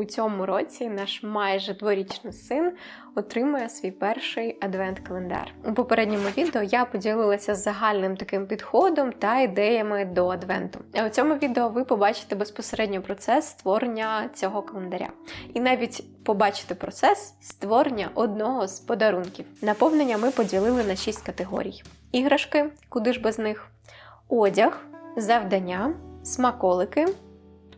у цьому році наш майже дворічний син отримує свій перший адвент-календар. У попередньому відео я поділилася загальним таким підходом та ідеями до адвенту. А у цьому відео ви побачите безпосередньо процес створення цього календаря. І навіть побачите процес створення одного з подарунків. Наповнення ми поділили на шість категорій: іграшки, куди ж без них, одяг, завдання, смаколики,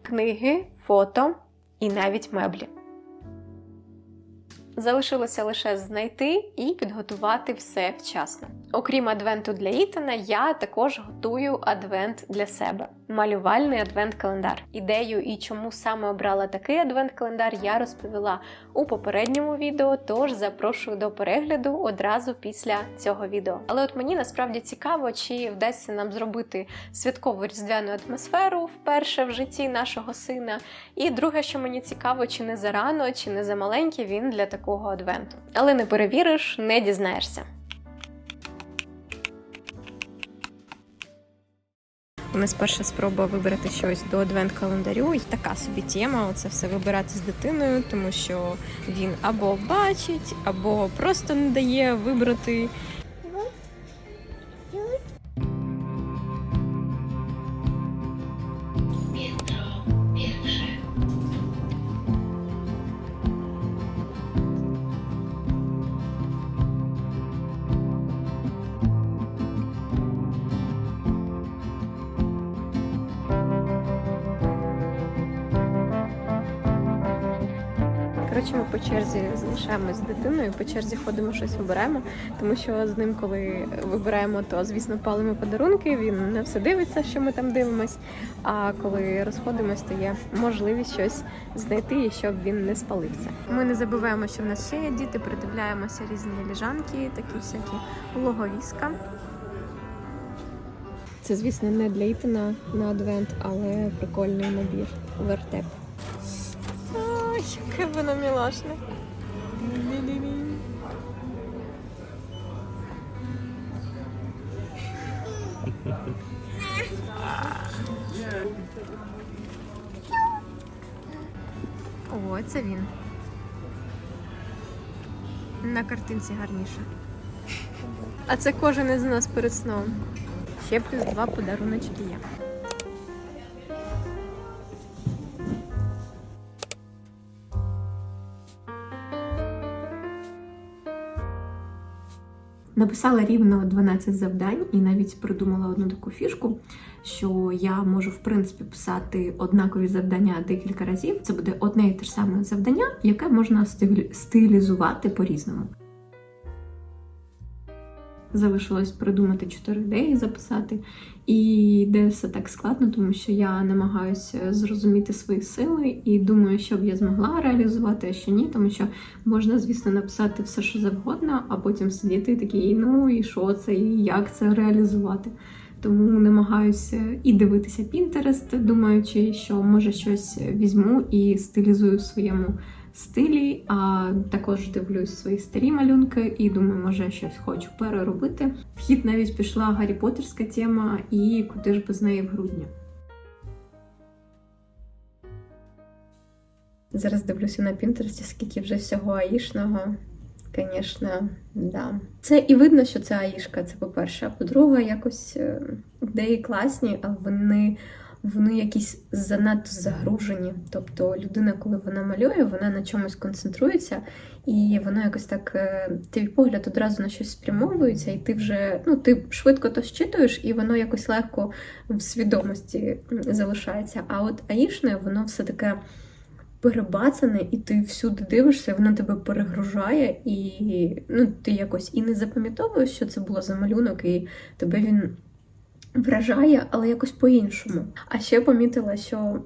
книги, фото і навіть меблі. Залишилося лише знайти і підготувати все вчасно. Окрім адвенту для Ітана, я також готую адвент для себе малювальний адвент-календар. Ідею і чому саме обрала такий адвент-календар, я розповіла у попередньому відео, тож запрошую до перегляду одразу після цього відео. Але от мені насправді цікаво, чи вдасться нам зробити святкову різдвяну атмосферу вперше в житті нашого сина. І друге, що мені цікаво, чи не зарано, чи не замаленький він для такого адвенту. Але не перевіриш, не дізнаєшся. У нас перша спроба вибрати щось до адвент-календарю. І така собі тема оце все вибирати з дитиною, тому що він або бачить, або просто не дає вибрати. Черзі залишаємось з дитиною, по черзі ходимо щось вибираємо, тому що з ним, коли вибираємо, то звісно палимо подарунки. Він не все дивиться, що ми там дивимось. А коли розходимось, то є можливість щось знайти і щоб він не спалився. Ми не забуваємо, що в нас ще є діти, придивляємося різні ліжанки, такі всякі логовіска. Це, звісно, не для Ітана на адвент, але прикольний набір. Вертеп. Яке воно мілашне. О, це він. На картинці гарніше. А це кожен із нас перед сном. Ще плюс два подаруночки є. Написала рівно 12 завдань і навіть придумала одну таку фішку, що я можу в принципі писати однакові завдання декілька разів. Це буде одне і те ж саме завдання, яке можна стилі- стилізувати по-різному. Залишилось придумати чотири ідеї, записати. І де все так складно, тому що я намагаюся зрозуміти свої сили і думаю, що б я змогла реалізувати, а що ні, тому що можна, звісно, написати все, що завгодно, а потім сидіти і такий, ну і що це, і як це реалізувати. Тому намагаюся і дивитися Pinterest, думаючи, що може щось візьму і стилізую в своєму стилі, а також дивлюсь свої старі малюнки і думаю, може щось хочу переробити. В хід навіть пішла Гаррі Поттерська тема, і куди ж без неї в грудні. Зараз дивлюся на Пінтерсті, скільки вже всього аїшного. Звісно, да. Це і видно, що це аїшка, це по-перше. А по-друге, якось е, ідеї класні, але вони, вони якісь занадто загружені. Тобто людина, коли вона малює, вона на чомусь концентрується, і вона якось так, е, твій погляд одразу на щось спрямовується, і ти вже ну, ти швидко то щитуєш, і воно якось легко в свідомості залишається. А от аїшне, воно все таке перебацане, і ти всюди дивишся, воно тебе перегружає, і ну, ти якось і не запам'ятовуєш, що це було за малюнок, і тебе він вражає, але якось по-іншому. А ще помітила, що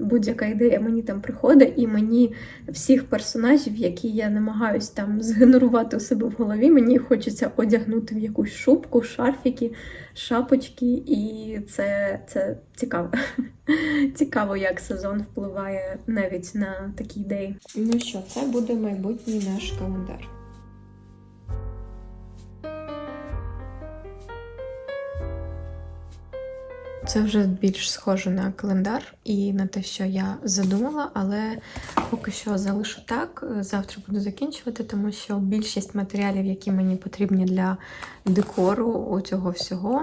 будь-яка ідея мені там приходить, і мені всіх персонажів, які я намагаюсь там згенерувати у себе в голові, мені хочеться одягнути в якусь шубку, шарфіки, шапочки, і це, це цікаво. Цікаво, як сезон впливає навіть на такі ідеї. Ну що, це буде майбутній наш календар. Це вже більш схоже на календар і на те, що я задумала, але поки що залишу так. Завтра буду закінчувати, тому що більшість матеріалів, які мені потрібні для декору цього всього,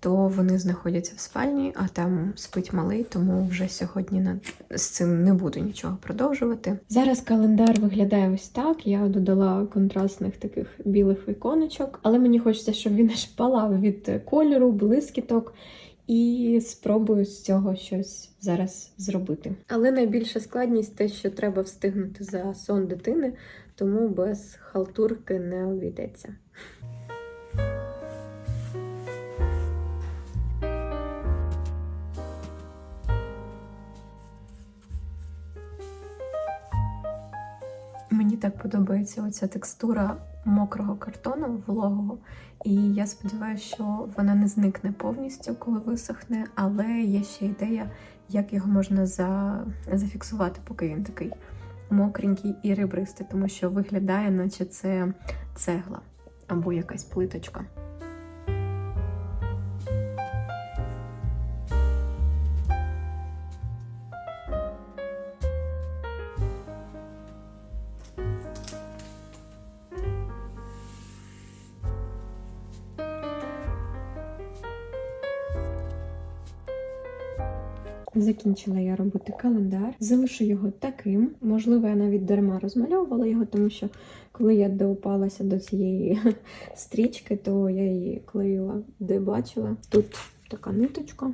то вони знаходяться в спальні, а там спить малий, тому вже сьогодні на... з цим не буду нічого продовжувати. Зараз календар виглядає ось так. Я додала контрастних таких білих віконечок, але мені хочеться, щоб він аж палав від кольору, блискіток. І спробую з цього щось зараз зробити. Але найбільша складність те, що треба встигнути за сон дитини, тому без халтурки не обійдеться. Так подобається оця текстура мокрого картону вологого, і я сподіваюся, що вона не зникне повністю, коли висохне, але є ще ідея, як його можна за... зафіксувати, поки він такий мокренький і ребристий, тому що виглядає, наче це цегла або якась плиточка. Закінчила я робити календар, залишу його таким. Можливо, я навіть дарма розмальовувала його, тому що коли я доупалася до цієї стрічки, то я її клеїла, де бачила. Тут така ниточка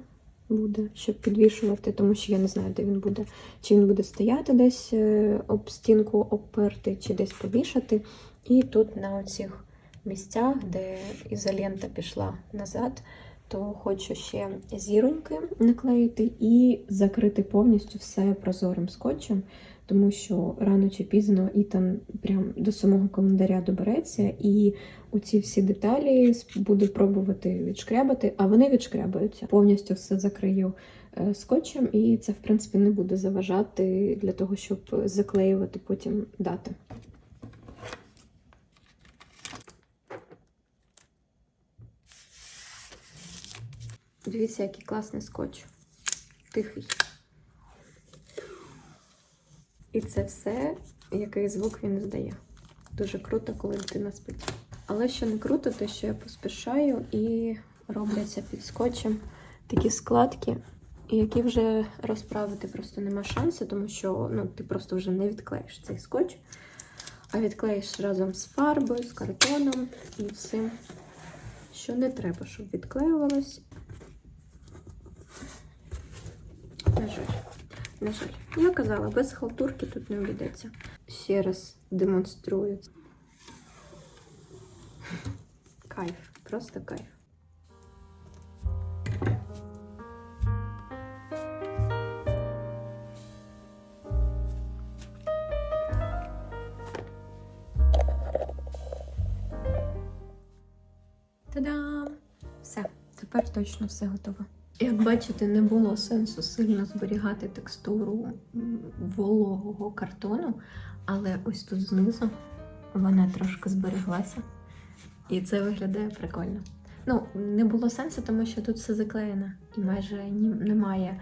буде, щоб підвішувати, тому що я не знаю, де він буде. Чи він буде стояти десь е, об стінку обперти, чи десь повішати. І тут на оцих місцях, де ізолента пішла назад то хочу ще зіроньки наклеїти і закрити повністю все прозорим скотчем, тому що рано чи пізно Ітан прям до самого календаря добереться, і оці всі деталі буду пробувати відшкрябати, а вони відшкрябаються. Повністю все закрию е, скотчем, і це, в принципі, не буде заважати для того, щоб заклеювати потім дати. Дивіться, який класний скотч. Тихий. І це все, який звук він здає. Дуже круто, коли дитина спить. Але що не круто, те, що я поспішаю і робляться під скотчем такі складки, які вже розправити просто нема шансу, тому що ну, ти просто вже не відклеїш цей скотч, а відклеїш разом з фарбою, з картоном і всім, що не треба, щоб відклеювалось. На жаль, на жаль. Я казала, без халтурки тут не обійдеться. Ще раз демонструю. Кайф, просто кайф. Та-дам! Все, тепер точно все готово. Як бачите, не було сенсу сильно зберігати текстуру вологого картону, але ось тут знизу вона трошки збереглася. І це виглядає прикольно. Ну, не було сенсу, тому що тут все заклеєно і майже немає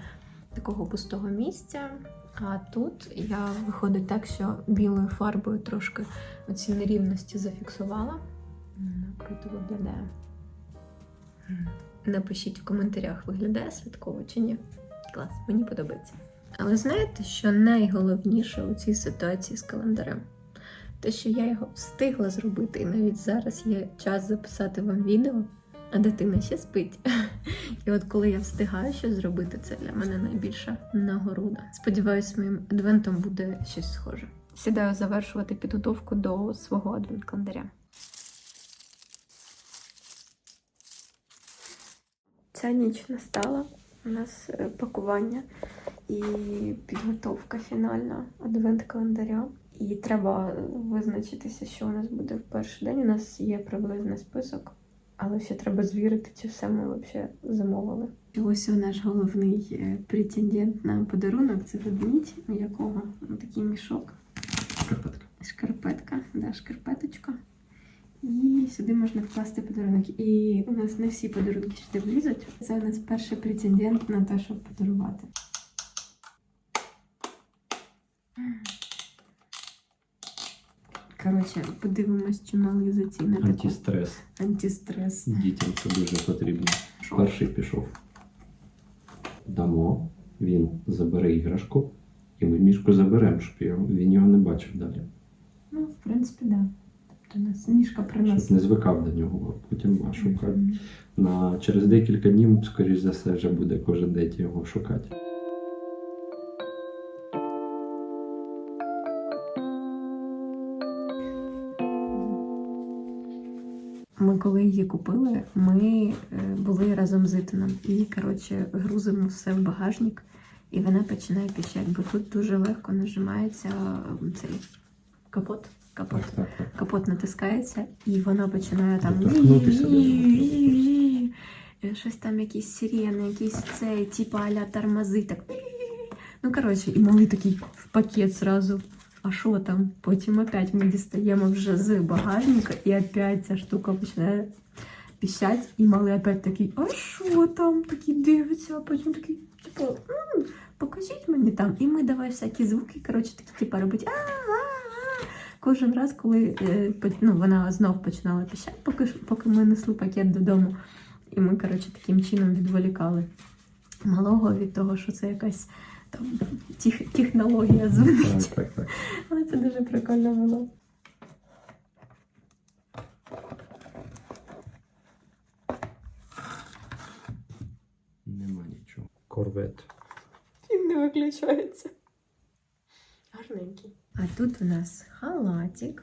такого пустого місця. А тут я виходить так, що білою фарбою трошки оці нерівності зафіксувала. Круто виглядає. Напишіть в коментарях, виглядає святково чи ні. Клас, мені подобається. Але знаєте, що найголовніше у цій ситуації з календарем? Те, що я його встигла зробити, і навіть зараз є час записати вам відео, а дитина ще спить. І от коли я встигаю щось зробити, це для мене найбільша нагорода. Сподіваюсь, моїм адвентом буде щось схоже. Сідаю завершувати підготовку до свого адвент-календаря. Ця ніч настала. У нас е, пакування і підготовка фінальна адвент-календаря. І треба визначитися, що у нас буде в перший день. У нас є приблизний список, але ще треба звірити, чи все ми взагалі замовили. Ось наш головний е, претендент на подарунок це ведмідь, у якого такий мішок. Шкарпетка. Шкарпетка, да, шкарпеточка. І сюди можна вкласти подарунок. І у нас не всі подарунки сюди влізуть. Це у нас перший претендент на те, щоб подарувати. Коротше, подивимось, чи мали зацінити Антистрес. антистрес. Дітям це дуже потрібно. Перший пішов. Дамо, він забере іграшку, і ми мішку заберемо, щоб він його не бачив далі. Ну, в принципі, так. Да. Тобто у нас Щоб не звикав до нього, а потім а, шукати. Мгм. На, через декілька днів, скоріш за все, вже буде кожен день його шукати. Ми коли її купили, ми е, були разом з Ітаном. І, коротше, грузимо все в багажник, і вона починає піщати, бо тут дуже легко нажимається цей капот. Капот. Капот натискається, і вона починає там щось там, якісь сирени, якісь цей, типа аля тормози, так. Ну, коротше, і малий такий в пакет зразу. А що там? Потім опять ми дістаємо вже з багажника, і опять ця штука починає піщать, і малий опять такий, а що там? Такий дивиться, а потім такий, типу, покажіть мені там. І ми давай всякі звуки, коротше, такі, типа, робить а-а-а. Кожен раз, коли е, ну, вона знов починала піщати, поки, поки ми несли пакет додому. І ми, коротше, таким чином відволікали малого від того, що це якась там тех, технологія звонить. Так, так, так. Але це дуже прикольно було. Нема нічого. Корвет. Він не виключається. Гарненький. А тут у нас халатик.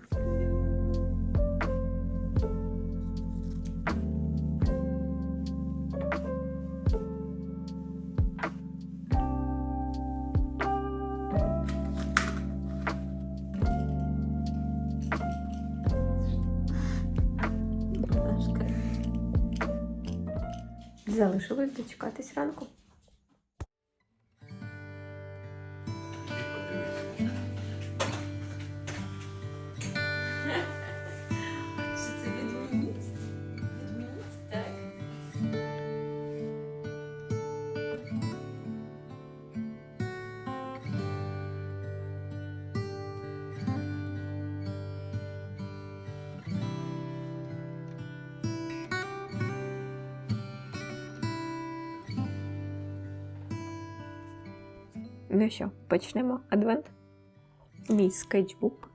Залишилось дочекатись ранку. Ну що, почнемо адвент? Мій скетчбук.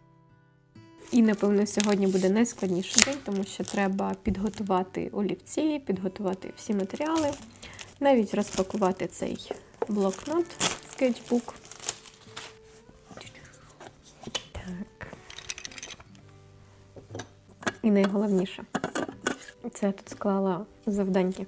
І, напевно, сьогодні буде найскладніший день, тому що треба підготувати олівці, підготувати всі матеріали, навіть розпакувати цей блокнот, скетчбук. Так. І найголовніше, це я тут склала завданьки.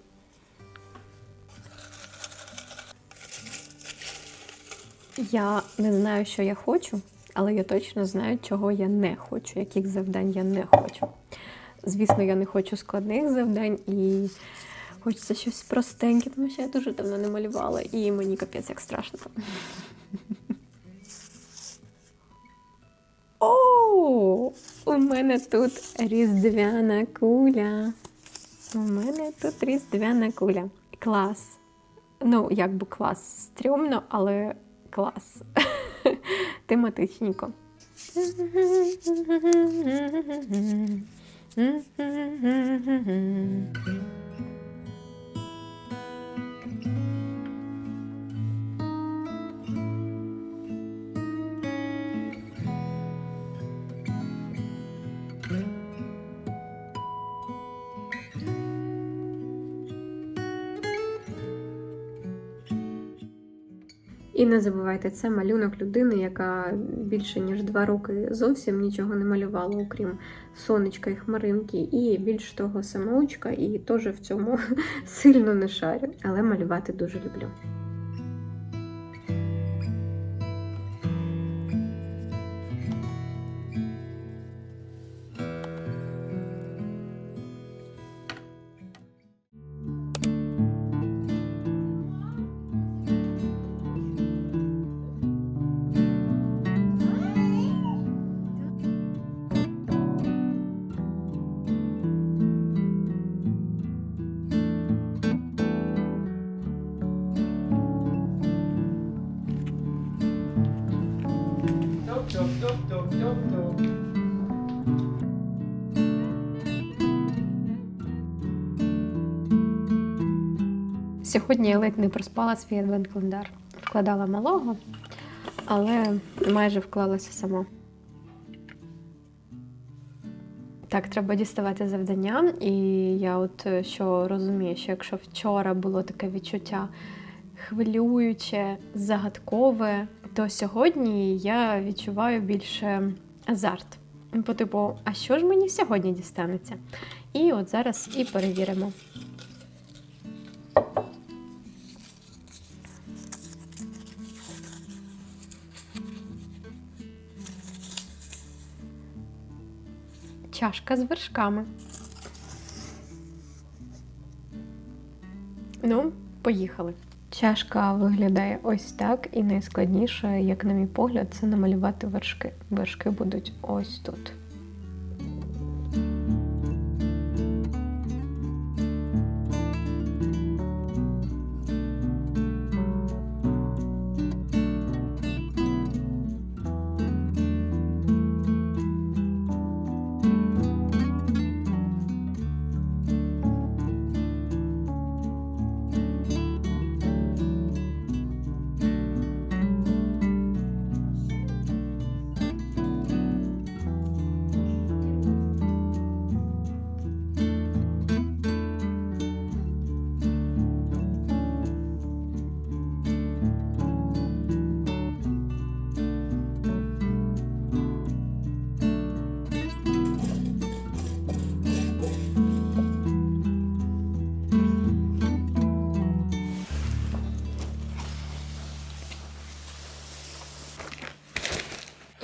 Я не знаю, що я хочу, але я точно знаю, чого я не хочу, яких завдань я не хочу. Звісно, я не хочу складних завдань і хочеться щось простеньке, тому що я дуже давно не малювала, і мені капець як страшно. О, у мене тут різдвяна куля. У мене тут різдвяна куля. Клас. Ну, як би клас стрьомно, але клас. Тематичненько. І не забувайте, це малюнок людини, яка більше ніж два роки зовсім нічого не малювала, окрім сонечка і хмаринки, і більш того, самоучка, і теж в цьому сильно не шарю, але малювати дуже люблю. Сьогодні я ледь не проспала свій адвент-календар. Вкладала малого, але майже вклалася сама. Так, треба діставати завдання, і я от е, що розумію, що якщо вчора було таке відчуття хвилююче, загадкове, то сьогодні я відчуваю більше азарт. По типу, а що ж мені сьогодні дістанеться? І от зараз і перевіримо. Чашка з вершками. Ну, поїхали. Чашка виглядає ось так, і найскладніше, як на мій погляд, це намалювати вершки. Вершки будуть ось тут.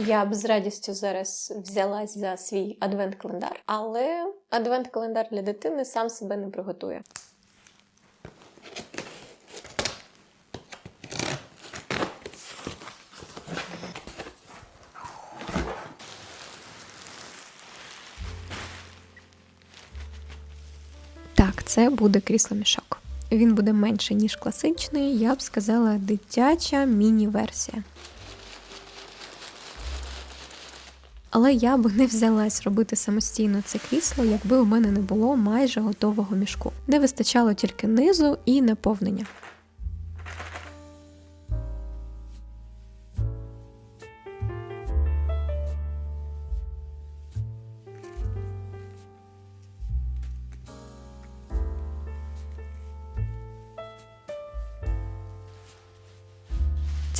Я б з радістю зараз взялась за свій адвент-календар, але адвент-календар для дитини сам себе не приготує. Так, це буде крісло-мішок. Він буде менше, ніж класичний, я б сказала, дитяча міні-версія. Але я би не взялась робити самостійно це крісло, якби у мене не було майже готового мішку, де вистачало тільки низу і наповнення.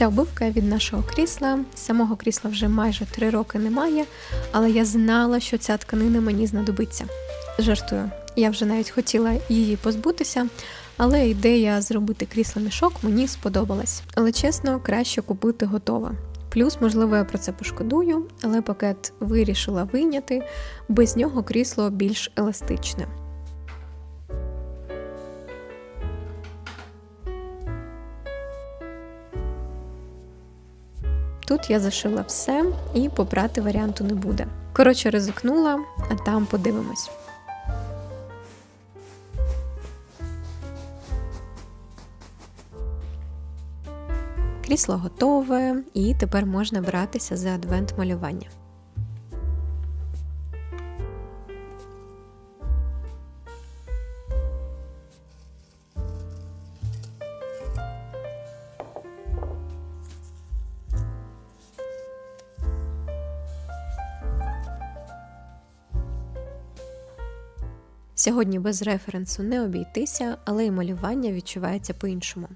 Ця обивка від нашого крісла. Самого крісла вже майже три роки немає, але я знала, що ця тканина мені знадобиться. Жартую, я вже навіть хотіла її позбутися, але ідея зробити крісло мішок мені сподобалась. Але чесно, краще купити готове. Плюс, можливо, я про це пошкодую, але пакет вирішила вийняти, без нього крісло більш еластичне. Тут я зашила все і попрати варіанту не буде. Коротше, ризикнула, а там подивимось. Крісло готове, і тепер можна братися за адвент малювання. Сьогодні без референсу не обійтися, але і малювання відчувається по-іншому.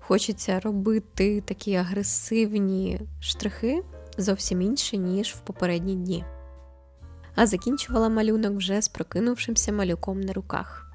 Хочеться робити такі агресивні штрихи зовсім інші, ніж в попередні дні. А закінчувала малюнок вже з прокинувшимся малюком на руках.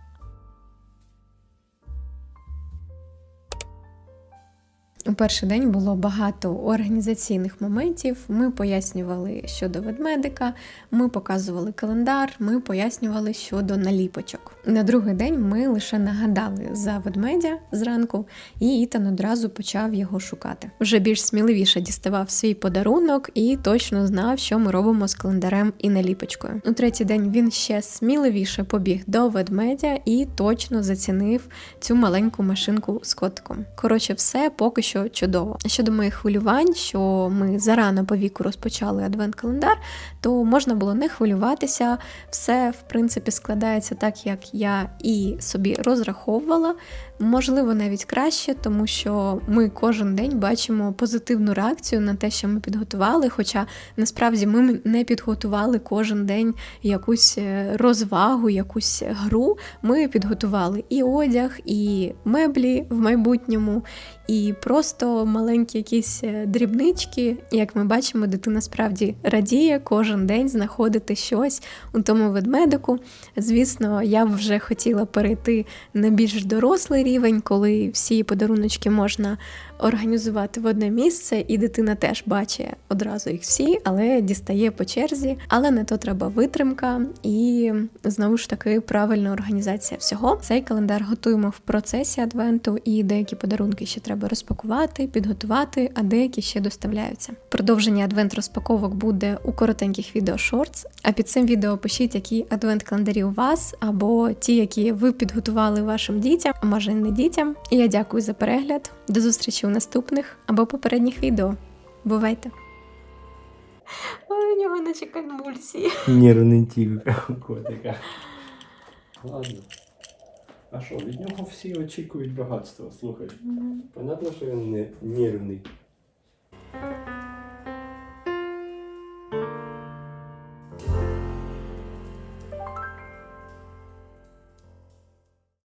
У перший день було багато організаційних моментів. Ми пояснювали щодо ведмедика, ми показували календар, ми пояснювали щодо наліпочок. На другий день ми лише нагадали за ведмедя зранку, і Ітан одразу почав його шукати. Вже більш сміливіше діставав свій подарунок і точно знав, що ми робимо з календарем і наліпочкою. У третій день він ще сміливіше побіг до ведмедя і точно зацінив цю маленьку машинку з котиком. Коротше, все поки що що чудово. Щодо моїх хвилювань, що ми зарано по віку розпочали адвент-календар, то можна було не хвилюватися. Все, в принципі, складається так, як я і собі розраховувала. Можливо, навіть краще, тому що ми кожен день бачимо позитивну реакцію на те, що ми підготували. Хоча насправді ми не підготували кожен день якусь е, розвагу, якусь гру. Ми підготували і одяг, і меблі в майбутньому, і просто маленькі якісь е, дрібнички. Як ми бачимо, дитина справді радіє кожен день знаходити щось у тому ведмедику. Звісно, я б вже хотіла перейти на більш дорослий рівень, коли всі подаруночки можна організувати в одне місце, і дитина теж бачить одразу їх всі, але дістає по черзі. Але на то треба витримка і знову ж таки правильна організація всього. Цей календар готуємо в процесі адвенту, і деякі подарунки ще треба розпакувати, підготувати, а деякі ще доставляються. Продовження адвент розпаковок буде у коротеньких відео шортс. А під цим відео пишіть, які адвент календарі у вас, або ті, які ви підготували вашим дітям, а може не дітям. І я дякую за перегляд. До зустрічі у наступних або попередніх відео. Бувайте! Ой, у нього наче конвульсії. Нервний тік котика. Ладно. А що, від нього всі очікують багатства, слухай. Понятно, що він не нервний.